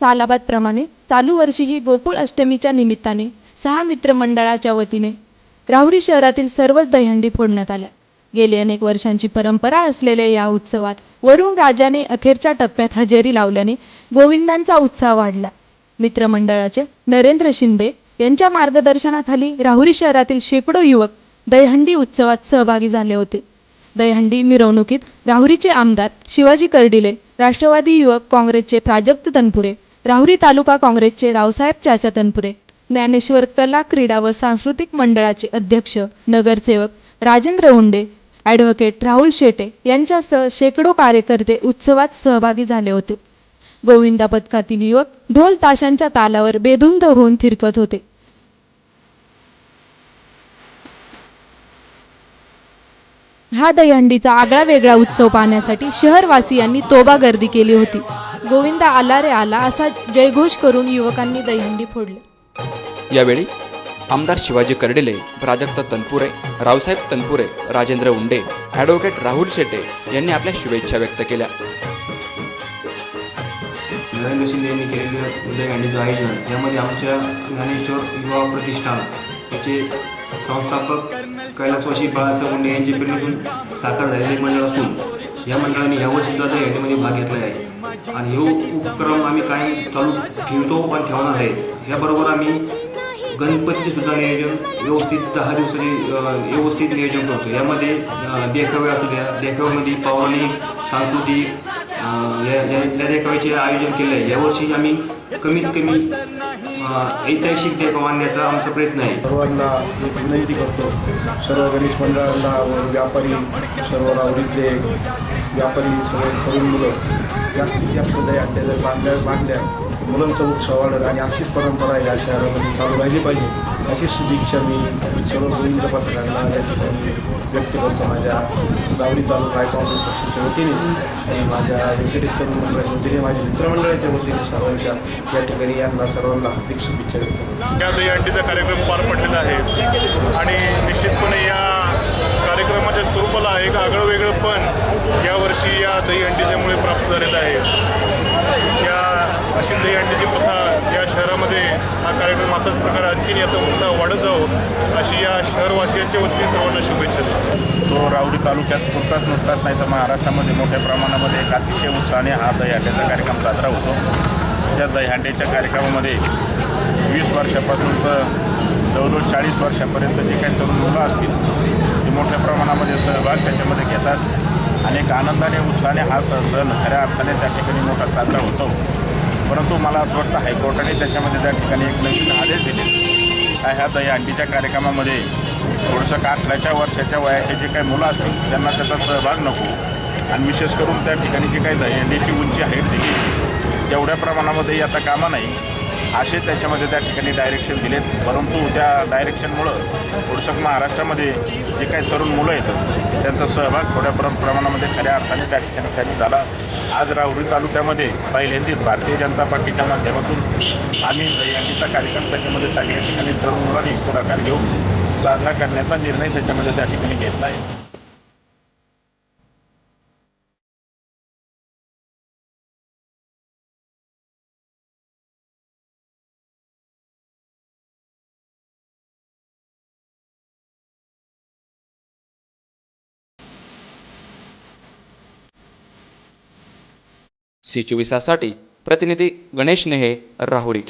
सालाबादप्रमाणे चालू वर्षीही गोकुळ अष्टमीच्या निमित्ताने सहा मित्रमंडळाच्या वतीने राहुरी शहरातील सर्वच दहीहंडी फोडण्यात आल्या. गेली अनेक वर्षांची परंपरा असलेल्या या उत्सवात वरुण राजाने अखेरच्या टप्प्यात हजेरी लावल्याने गोविंदांचा उत्साह वाढला. मित्रमंडळाचे नरेंद्र शिंदे यांच्या मार्गदर्शनाखाली राहुरी शहरातील शेकडो युवक दहीहंडी उत्सवात सहभागी झाले होते. दहीहंडी मिरवणुकीत राहुरीचे आमदार शिवाजी कर्डिले राष्ट्रवादी युवक काँग्रेसचे प्राजक्त तनपुरे राहुरी तालुका काँग्रेसचे रावसाहेब चाचा तनपुरे ज्ञानेश्वर कला क्रीडा व सांस्कृतिक मंडळाचे अध्यक्ष नगरसेवक राजेंद्र उंडे ॲडव्होकेट राहुल शेटे यांच्यासह शेकडो कार्यकर्ते उत्सवात सहभागी झाले होते. गोविंदा पथकातील युवक ढोल ताशांच्या तालावर बेधुंद होऊन थिरकत होते. हा दहीहंडीचा आगळा वेगळा उत्सव पाहण्यासाठी शहरवासियांनी तोबा गर्दी केली होती. गोविंदा आला रे आला असा जयघोष करून युवकांनी दहीहंडी फोडली. यावेळी आमदार शिवाजी कर्डिले प्राजक्त तनपुरे रावसाहेब तनपुरे राजेंद्र उंडे ॲडव्होकेट राहुल शेटे यांनी आपल्या शुभेच्छा व्यक्त केल्या. नरेंद्र शिंदे यांनी केलेलं उदयहंडीचं आयोजन यामध्ये आमच्या ज्ञानेश्वर युवा प्रतिष्ठान याचे संस्थापक कैलासवासी बाळासाहेब मुंडे यांच्या प्रेरणेतून साकार झालेले मंडळ असून या मंडळाने यावर्षीसुद्धा यादीमध्ये भाग घेतला आहे. आणि हे उपक्रम आम्ही काय चालू ठेवतो पण ठेवणार आहे. याबरोबर आम्ही गणपतीचे सुद्धा नियोजन व्यवस्थित दहा दिवसाचे व्यवस्थित नियोजन करतो. यामध्ये देखावे असू द्या देखाव्यामध्ये पौराणिक सांस्कृतिक या या देखाव्याचे आयोजन केलं आहे यावर्षी आम्ही कमीत कमी ऐतिहासिक देखावा मानण्याचा आमचा प्रयत्न आहे. सर्वांना एक विनंती करतो. सर्व गणेश मंडळांना व व्यापारी सर्व रावरीतले व्यापारी सर्व तरुण मुलं जास्तीत जास्त दया बांधल्या बांधल्या. मुलांचा उत्साह वाढेल आणि अशीच परंपरा या शहरामध्ये चालू राहिली पाहिजे. अशीच शुभेच्छा मी सर्व गोविंद पत्रकारांना या ठिकाणी व्यक्त करतो. माझ्या गावडी तालुका काँग्रेस पक्षाच्या वतीने आणि माझ्या व्यंकटेश तरुण मंडळाच्या वतीने माझ्या मित्रमंडळाच्या वतीने सर्वांच्या या ठिकाणी यांना सर्वांना हार्दिक शुभेच्छा व्यक्त करतो. या दहीहंडीचा कार्यक्रम पार पडलेला आहे. आणि निश्चितपणे या कार्यक्रमाच्या स्वरूपाला एक आगळं वेगळं पण यावर्षी या दहीहंडीच्यामुळे प्राप्त झालेलं आहे या अशी दहीहंडीची प्रथा या शहरामध्ये हा कार्यक्रम असाच प्रकार आणखीन याचा उत्साह वाढत जावं अशी या शहरवासियांच्या वतीने सर्वांना शुभेच्छा तो रावडी तालुक्यात पुरताच नुकसाच नाही तर महाराष्ट्रामध्ये मोठ्या प्रमाणामध्ये एक अतिशय उत्साहाने हा दहीहंड्याचा कार्यक्रम साजरा होतो. त्या दहीहंड्याच्या कार्यक्रमामध्ये वीस वर्षापासून तर जवळजवळ चाळीस वर्षापर्यंत जे काही तरुण मुलं असतील ते मोठ्या प्रमाणामध्ये सहभाग त्याच्यामध्ये घेतात. आणि एक आनंदाने उत्साहाने हा सण खऱ्या अर्थाने त्या ठिकाणी मोठा साजरा होतो. परंतु मला असं वाटतं हायकोर्टाने त्याच्यामध्ये त्या ठिकाणी एक नवीन आदेश दिले. का ह्या दहीहंडीच्या कार्यक्रमामध्ये थोडंसं अठराच्या वर्षाच्या वयाचे जे काही मुलं असतील त्यांना त्याचा सहभाग नको. आणि विशेष करून त्या ठिकाणी जी काही दहीहंडीची उंची आहे दिली तेवढ्या प्रमाणामध्ये आता कामा नाही. असे त्याच्यामध्ये त्या ठिकाणी डायरेक्शन दिलेत. परंतु त्या डायरेक्शनमुळं थोडंसं महाराष्ट्रामध्ये जे काही तरुण मुलं आहेत त्यांचा सहभाग थोड्या प्र प्रमाणामध्ये खऱ्या अर्थाने त्या ठिकाणी त्यांनी झाला. आज राहुरी तालुक्यामध्ये पहिल्यांदाच भारतीय जनता पार्टीच्या माध्यमातून आम्ही दहीहंडीचा कार्यक्रम त्याच्यामध्ये सगळ्या ठिकाणी तरुण मुलांनी पुढाकार घेऊन साजरा करण्याचा निर्णय त्याच्यामध्ये त्या ठिकाणी घेतला आहे. सी चोवीसासाठी प्रतिनिधी गणेश नेहे राहुरी.